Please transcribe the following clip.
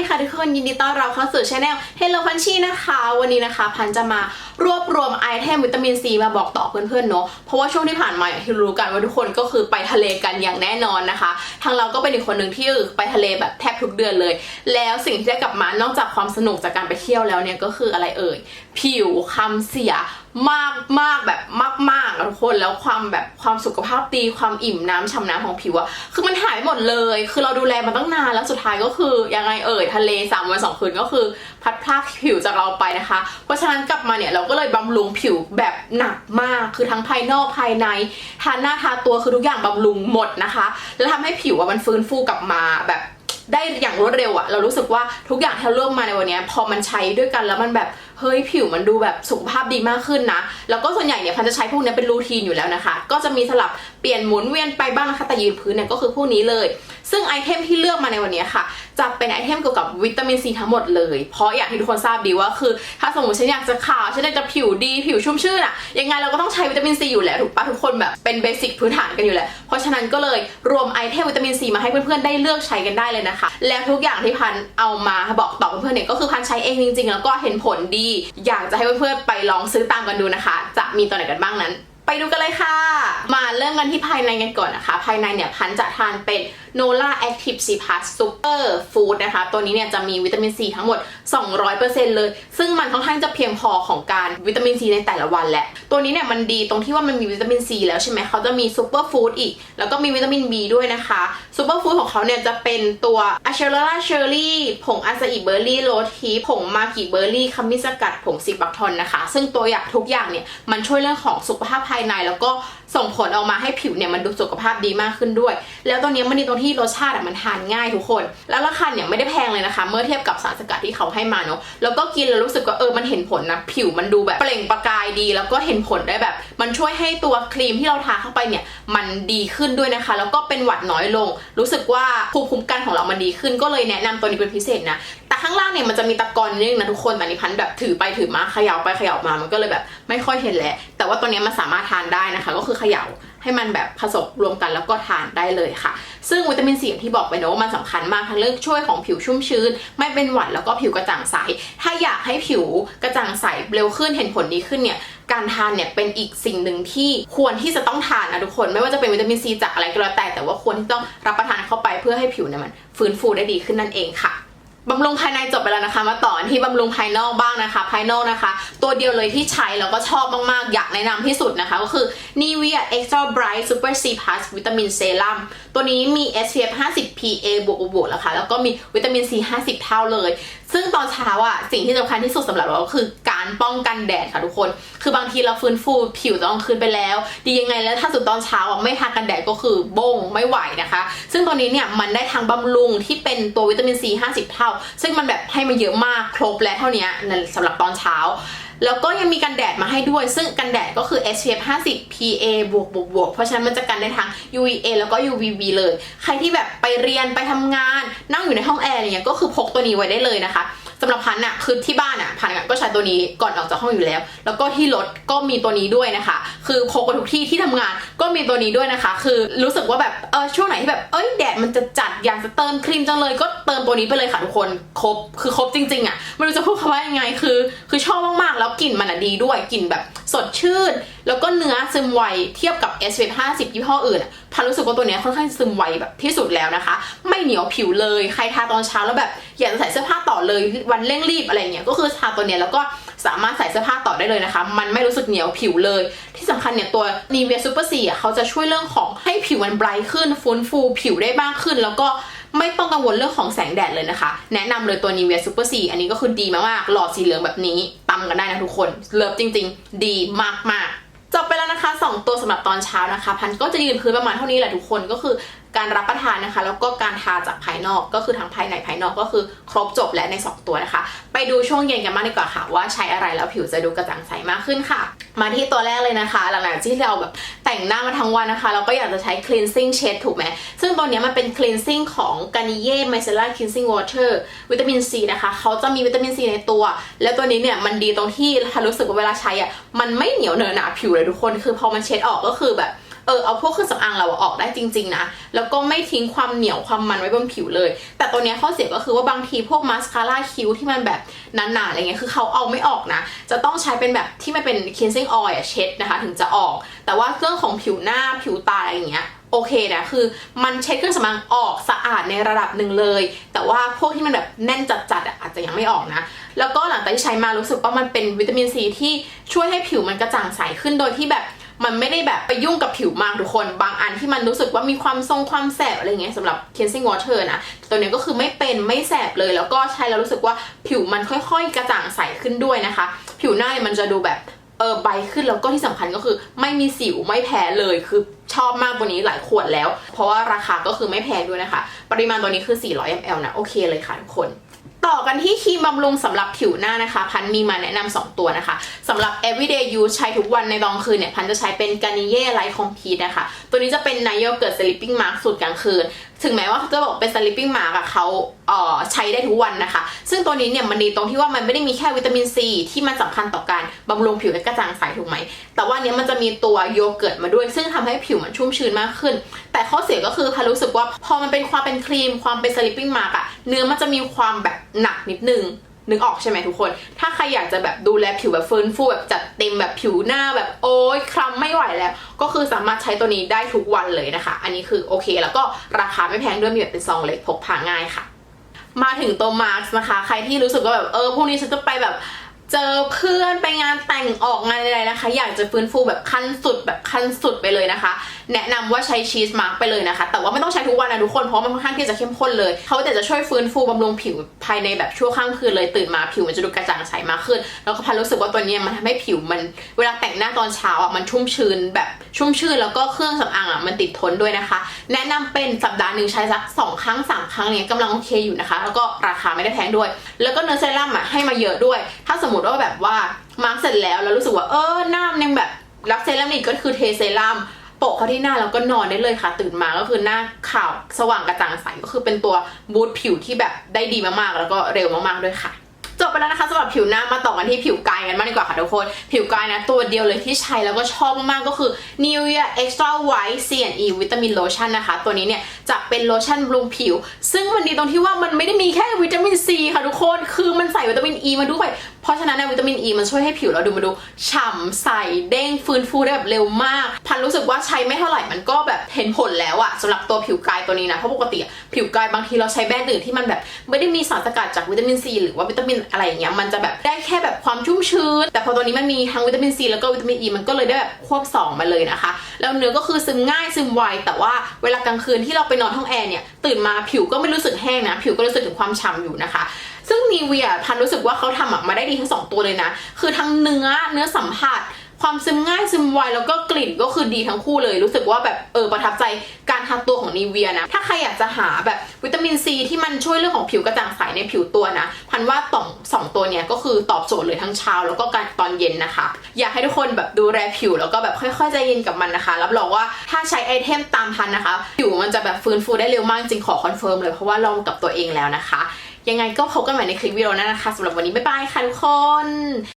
ดีค่ะทุกคนยินดีต้อนรับเข้าสู่ช anel Hello Punchy นะคะ วันนี้นะคะ พันจะมารวบรวมไอเทมวิตามินซีมาบอกต่อเพื่อนๆเนาะเพราะว่าช่วงที่ผ่านมาอย่างที่รู้กันว่าทุกคนก็คือไปทะเลกันอย่างแน่นอนนะคะ ทางเราก็เป็นอีกคนหนึ่งที่ไปทะเลแบบแทบทุกเดือนเลย แล้วสิ่งที่ได้กลับมานอกจากความสนุกจากการไปเที่ยวแล้วเนี่ยก็คืออะไรเอ่ยผิวคำเสียมากมากแบบมากๆอะทุกคนแล้วความแบบความสุขภาพดีความอิ่มน้ำฉ่ำน้ำของผิวอะคือมันหายหมดเลย คือเราดูแลมาตั้งนานแล้วสุดท้ายก็คือยังไงเอ่ยทะเลสามวันสองคืนก็คือ พัดพรากผิวจากเราไปนะคะ เพราะฉะนั้นกลับมาเนี่ยเราก็เลยบำรุงผิวแบบหนักมาก คือทั้งภายนอกภายในทาหน้าทาตัวคือทุกอย่างบำรุงหมดนะคะ แล้วทำให้ผิวอะมันฟื้นฟูกลับมาแบบได้อย่างรวดเร็วอะเรารู้สึกว่าทุกอย่างที่เราเลือกมาในวันนี้พอมันใช้ด้วยกันแล้วมันแบบ เฮ้ยผิวมันดูแบบสุขภาพดีมากขึ้นนะ แล้วก็ส่วนใหญ่เนี่ยพันจะใช้พวกนี้เป็นรูทีนอยู่แล้วนะคะ ก็จะมีสลับเปลี่ยนหมุนเวียนไปบ้างนะคะ แต่ยืนพื้นเนี่ยก็คือพวกนี้เลย ซึ่งไอเทมที่เลือกมาในวันนี้ค่ะ จะเป็นไอเทมเกี่ยวกับวิตามินซีทั้งหมดเลย เพราะอย่างที่ทุกคนทราบดีว่าคือ ถ้าสมมติฉันอยากจะขาว ฉันอยากจะผิวดีผิวชุ่มชื่นอะยังไงเราก็ต้องใช้วิตามินซีอยู่แล้วถูกปะทุกคนแบบเป็นเบสิกพื้นฐานกันอยู่แล้ว เพราะฉะนั้นก็เลยรวมไอเทมวิตามินซีมาให้เพื่อนๆได้เลือกใช้กันได้เลยนะคะ แล้วทุกอย่างที่พันเอามาบอกต่อเพื่อนๆเนี่ยก็คือพันใช้เองจริงๆแล้วก็เห็นผลดีอยากจะให้เพื่อนๆไปลองซื้อตามกันดูนะคะ จะมีตัวไหนกันบ้างนั้น ไปดูกันเลยค่ะ มาเริ่มกันที่ภายในกันก่อนนะคะ ภายในเนี่ยพันจะทานเป็น Nola Active C Plus Super Food นะคะ ตัวนี้เนี่ยจะมีวิตามินซีทั้งหมด 200%เลย ซึ่งมันค่อนข้างจะเพียงพอของการวิตามินซีในแต่ละวันแหละ ตัวนี้เนี่ยมันดีตรงที่ว่ามันมีวิตามินซีแล้วใช่ไหมเขาจะมี Super Food อีก แล้วก็มีวิตามิน B ด้วยนะคะ Super Food ของเขาเนี่ยจะเป็นตัว a c h e r o l a Cherry ผงอาซาอิเบอร์รี่โรทีผงมากิเบอร์รี่ขมิ้นสกัดผงซิบักทอนนะคะ ซึ่งตัวอย่างทุกอย่างเนี่ยมันช่วยเรื่องของสุขภาพภายในแล้วก็ ส่งผลออกมาให้ผิวเนี่ยมันดูสุขภาพดีมากขึ้นด้วย แล้วตัวนี้มันดีตรงที่รสชาติอะมันทานง่ายทุกคน แล้วราคาเนี่ยไม่ได้แพงเลยนะคะ เมื่อเทียบกับสารสกัดที่เขาให้มาเนาะแล้วก็กินแล้วรู้สึกว่าเออมันเห็นผลนะผิวมันดูแบบเปล่งประกายดี แล้วก็เห็นผลได้แบบ มันช่วยให้ตัวครีมที่เราทาเข้าไปเนี่ยมันดีขึ้นด้วยนะคะ แล้วก็เป็นหวัดน้อยลง รู้สึกว่าภูมิคุ้มกันของเรามันดีขึ้นก็เลยแนะนำตัวนี้เป็นพิเศษนะแต่ข้างล่างเนี่ยมันจะมีตะกอนนิดนึงนะทุกคนแต่นิพันธ์แบบถือไปถือมาเขย่าไปเขย่ามามันก็เลยแบบ ไม่ค่อยเห็นแหละแต่ว่าตัวนี้มันสามารถทานได้นะคะ ก็คือเขย่าให้มันแบบผสมรวมกันแล้วก็ทานได้เลยค่ะ ซึ่งวิตามินซีอย่างที่บอกไปเนอะว่ามันสำคัญมากทั้งเรื่องช่วยของผิวชุ่มชื้น ไม่เป็นหวัดแล้วก็ผิวกระจ่างใส ถ้าอยากให้ผิวกระจ่างใสเร็วขึ้นเห็นผลดีขึ้นเนี่ยการทานเนี่ยเป็นอีกสิ่งหนึ่งที่ควรที่จะต้องทานนะทุกคน ไม่ว่าจะเป็นวิตามินซีจากอะไรก็แล้วแต่แต่ว่าควรที่ต้องรับประทานเข้าไปเพื่อให้ผิวเนี่ยมันฟื้นฟูได้ดีขึ้นนั่นเองค่ะ บำรุงภายในจบไปแล้วนะคะ มาต่อที่บำรุงภายนอกบ้างนะคะ ภายนอกนะคะ ตัวเดียวเลยที่ใช้แล้วก็ชอบมากๆ อยากแนะนำที่สุดนะคะ ก็คือ Nivea Extra Bright Super C Plus วิตามินเซรั่มตัวนี้มี SPF 50 PA บวกบวกแล้วค่ะแล้วก็มีวิตามิน C 50 เท่าเลย ซึ่งตอนเช้าอะสิ่งที่สำคัญที่สุดสำหรับเราก็คือการป้องกันแดดค่ะทุกคน คือบางทีเราฟื้นฟูผิวตอนคืนไปแล้ว ดียังไงแล้วถ้าสุดตอนเช้าอะไม่ทากันแดดก็คือโบงไม่ไหวนะคะ ซึ่งตัวนี้เนี่ยมันได้ทางบำรุงที่เป็นตัววิตามิน C 50 เท่า ซึ่งมันแบบให้มาเยอะมากครบและเท่านี้สำหรับตอนเช้าแล้วก็ยังมีกันแดดมาให้ด้วย ซึ่งกันแดดก็คือ SPF 50 PA บวกบวกบวกเพราะฉะนั้นมันจะกันได้ทั้ง UVA แล้วก็ UVB เลย ใครที่แบบไปเรียนไปทำงาน นั่งอยู่ในห้องแอร์อะไรเงี้ยก็คือพกตัวนี้ไว้ได้เลยนะคะ สำหรับพันอะคือที่บ้านอะพันก็ใช้ตัวนี้ก่อนออกจากห้องอยู่แล้ว แล้วก็ที่รถก็มีตัวนี้ด้วยนะคะ คือพกไปทุกที่ที่ทำงานก็มีตัวนี้ด้วยนะคะ คือรู้สึกว่าแบบเออช่วงไหนที่แบบเอ้ยแดดมันจะจัดอยากจะเติมครีมจังเลย ก็เติมตัวนี้ไปเลยค่ะทุกคนครบคือครบจริงๆอะไม่รู้จะพูดคำว่ายังไงคือ คือชอบมากๆแล้วกลิ่นมันอะดีด้วยกลิ่นแบบสดชื่น แล้วก็เนื้อซึมไวเทียบกับ SPF 50ยี่ห้ออื่นพันรู้สึกว่าตัวเนี้ยค่อนข้างซึมไวแบบที่สุดแล้วนะคะ ไม่เหนียวผิวเลยใครทาตอนเช้าแล้วแบบอยากจะใส่เสื้อผ้าต เลยวันเร่งรีบอะไรเงี้ยก็คือทาตัวเนี้ยแล้วก็สามารถใส่เสื้อผ้าต่อได้เลยนะคะ มันไม่รู้สึกเหนียวผิวเลย ที่สำคัญเนี่ยตัว Nivea Super C อะเขาจะช่วยเรื่องของให้ผิวมันไบรท์ขึ้นฟื้นฟูผิวได้มากขึ้น แล้วก็ไม่ต้องกังวลเรื่องของแสงแดดเลยนะคะ แนะนำเลยตัว Nivea Super C อันนี้ก็คือดีมากๆหลอดสีเหลืองแบบนี้ตำกันได้นะทุกคนเลิฟจริง ๆ ดีมากๆจบไปแล้วนะคะ 2 ตัวสำหรับตอนเช้านะคะ พันก็จะยืนพื้นประมาณเท่านี้แหละทุกคนก็คือ การรับประทานนะคะ แล้วก็การทาจากภายนอกก็คือทั้งภายในภายนอกก็คือครบจบและใน 2 ตัวนะคะ ไปดูช่วงเย็นกันบ้างดีกว่าค่ะ ว่าใช้อะไรแล้วผิวจะดูกระจ่างใสมากขึ้นค่ะ มาที่ตัวแรกเลยนะคะ หลังจากที่เราแบบแต่งหน้ามาทั้งวันนะคะ เราก็อยากจะใช้ cleansing shade ถูกไหมซึ่งตัวนี้มันเป็น cleansing ของ Garnier Micellar Cleansing Water วิตามินซีนะคะเขาจะมีวิตามินซีในตัว แล้วตัวนี้เนี่ยมันดีตรงที่ทันรู้สึกว่าเวลาใช้อะมันไม่เหนียวเหนอะหนาผิวเลยทุกคน คือพอมันเช็ดออกก็คือแบบ อเออเอาพวกเครื่องสำอางเราออกได้จริง ๆ นะ แล้วก็ไม่ทิ้งความเหนียวความมันไว้บนผิวเลย แต่ตัวเนี้ยข้อเสียก็คือว่าบางทีพวกมาสคาร่าคิ้วที่มันแบบหนาๆอะไรเงี้ยคือเขาเอาไม่ออกนะ จะต้องใช้เป็นแบบที่มันเป็น cleansing oil อะเช็ดนะคะ ถึงจะออก แต่ว่าเรื่องของผิวหน้าผิวตาอะไรเงี้ยโอเคนะคือมันเช็ดเครื่องสำอางออกสะอาดในระดับหนึ่งเลย แต่ว่าพวกที่มันแบบแน่นจัดๆอะอาจจะยังไม่ออกนะ แล้วก็หลังจากที่ใช้มารู้สึกว่ามันเป็นวิตามินซีที่ช่วยให้ผิวมันกระจ่างใสขึ้นโดยที่แบบ มันไม่ได้แบบไปยุ่งกับผิวมากทุกคน บางอันที่มันรู้สึกว่ามีความทรงความแสบอะไรเงี้ยสำหรับ cleansing water นะตัวนี้ก็คือไม่เป็นไม่แสบเลย แล้วก็ใช้แล้วรู้สึกว่าผิวมันค่อยๆ กระจ่างใสขึ้นด้วยนะคะ ผิวหน้าเนี่ยมันจะดูแบบเออใบขึ้นแล้วก็ที่สำคัญก็คือไม่มีสิวไม่แพ้เลยคือชอบมากตัวนี้หลายขวดแล้ว เพราะว่าราคาก็คือไม่แพงด้วยนะคะ ปริมาณตัวนี้คือ 400 ml นะ โอเคเลยค่ะทุกคน ต่อกันที่ครีมบำรุงสำหรับผิวหน้านะคะ พันมีมาแนะนำ2ตัวนะคะสำหรับ everyday use ใช้ทุกวันในตอนคืนเนี่ย พันจะใช้เป็น Garnier Light Complete นะคะ ตัวนี้จะเป็น n i o g u r t Sleeping Mask สูตรกลางคืน ถึงแม้ว่าจะบอกเป็น sleeping mask อะเขาเอ่อใช้ได้ทุกวันนะคะ ซึ่งตัวนี้เนี่ยมันดีตรงที่ว่ามันไม่ได้มีแค่วิตามินซีที่มันสำคัญต่อการบำรุงผิวให้กระจ่างใสถูกไหม แต่ว่าเนี้ยมันจะมีตัวโยเกิร์ตมาด้วย ซึ่งทำให้ผิวมันชุ่มชื้นมากขึ้น แต่ข้อเสียก็คือพันรู้สึกว่าพอมันเป็นความเป็นครีมความเป็น sleeping mask อะเนื้อมันจะมีความแบบหนักนิดนึง นึกออกใช่ไหมทุกคน ถ้าใครอยากจะแบบดูแลผิวแบบฟื้นฟูแบบจัดเต็มแบบผิวหน้าแบบโอ๊ยคล้ำไม่ไหวแล้ว ก็คือสามารถใช้ตัวนี้ได้ทุกวันเลยนะคะ อันนี้คือโอเค แล้วก็ราคาไม่แพงด้วยมีแบบเป็นซองเล็กพกพาง่ายค่ะ มาถึงตัวมาร์กนะคะ ใครที่รู้สึกว่าแบบเออพรุ่งนี้ฉันจะไปแบบเจอเพื่อนไปงานแต่งออกงานอะไรนะคะ อยากจะฟื้นฟูแบบขั้นสุดแบบขั้นสุดไปเลยนะคะ แนะนำว่าใช้ชีสมาร์กไปเลยนะคะ แต่ว่าไม่ต้องใช้ทุกวันนะทุกคน เพราะมันค่อนข้างที่จะเข้มข้นเลยเขาแต่จะช่วยฟื้นฟูบำรุงผิวภายในแบบชั่วข้ามคืนเลยตื่นมาผิวมันจะดูกระจ่างใสมากขึ้น แล้วก็พันรู้สึกว่าตัวนี้มันทำให้ผิวมันเวลาแต่งหน้าตอนเช้าอะมันชุ่มชื้นแบบชุ่มชื้นแล้วก็เครื่องสำอางอะมันติดทนด้วยนะคะ แนะนำเป็นสัปดาห์หนึ่งใช้สักสองครั้งสามครั้งเนี่ยกำลังโอเคอยู่นะคะ แล้วก็ราคาไม่ได้แพงด้วย แล้วก็เนื้อเซรั่มอะให้มาเยอะด้วย ถ้าสมมติว่าแบบว่ามาร์กเสร็จแล้วแล้วรู้สึกว่าเออหน้ามันยังแบบรักเซรั่มอีกก็คือเทเซรั่ม โปะเขาที่หน้าแล้วก็นอนได้เลยค่ะ ตื่นมาก็คือหน้าขาวสว่างกระจ่างใสก็คือเป็นตัวบูทผิวที่แบบได้ดีมากๆ แล้วก็เร็วมากๆด้วยค่ะจบไปแล้วนะคะสำหรับผิวหน้ามาต่อกันที่ผิวกายกันบ้างดีกว่าค่ะทุกคน ผิวกายนะตัวเดียวเลยที่ใช้แล้วก็ชอบมากๆก็คือ Nivea Extra White C&E Vitamin Lotion นะคะ ตัวนี้เนี่ยจะเป็นโลชั่นบำรุงผิว ซึ่งมันดีตรงที่ว่ามันไม่ได้มีแค่วิตามินซีค่ะทุกคน คือมันใส่วิตามินอ e ีมาด้วย ราะฉะนั้นเนวิตามินอ e ีมันช่วยให้ผิวเราดูมาดูฉ่ำใสเด้งฟื้นฟูได้แบบเร็วมาก พันรู้สึกว่าใช้ไม่เท่าไหร่มันก็แบบเห็นผลแล้วอะสำหรับตัวผิวกายตัวนี้นะเพราะปกติผิวกายบางทีเราใช้แบรนด์อื่นที่มันแบบ ไม่ได้มีสารสกัดจากวิตามินซีหรือว่าวิตามินอะไรอย่างเงี้ยมันจะแบบได้แค่แบบความชุ่มชื้น แต่พอตัวนี้มันมีทั้งวิตามินซีแล้วก็วิตามินอ e ีมันก็เลยได้แบบควบสองมาเลยนะคะ แล้วเนื้อก็คือซึมง่ายซึมไวแต่ว่าเวลากลางคืนที่เราไปนอนห้องแอร์เนี่ยตื่นมาผิวก็ไม่รู้สึกแห้งนะผิวก็รู้สึกถึงความฉ่ำอยู่นะคะ ซึ่งนีเวียพันรู้สึกว่าเขาทำออกมาได้ดีทั้งสองตัวเลยนะ คือทั้งเนื้อเนื้อสัมผัส ความซึมง่ายซึมไวแล้วก็กลิ่นก็คือดีทั้งคู่เลย รู้สึกว่าแบบเออประทับใจการทาตัวของนีเวียนะ ถ้าใครอยากจะหาแบบวิตามินซีที่มันช่วยเรื่องของผิวกระจ่างใสในผิวตัวนะ พันว่าสองสองตัวเนี้ยก็คือตอบโจทย์เลยทั้งเช้าแล้วก็การตอนเย็นนะคะ อยากให้ทุกคนแบบดูแลผิวแล้วก็แบบค่อยๆใจเย็นกับมันนะคะ รับรองว่าถ้าใช้ไอเทมตามพันนะคะ ผิวมันจะแบบฟื้นฟูได้เร็วมากจริงขอคอนเฟิร์มเลยเพราะว่าลองกับตัวเองแล้วนะคะ ยังไงก็พบกันใหม่ในคลิปวิดีโอหน้านะคะสำหรับวันนี้บ๊ายบายค่ะทุกคน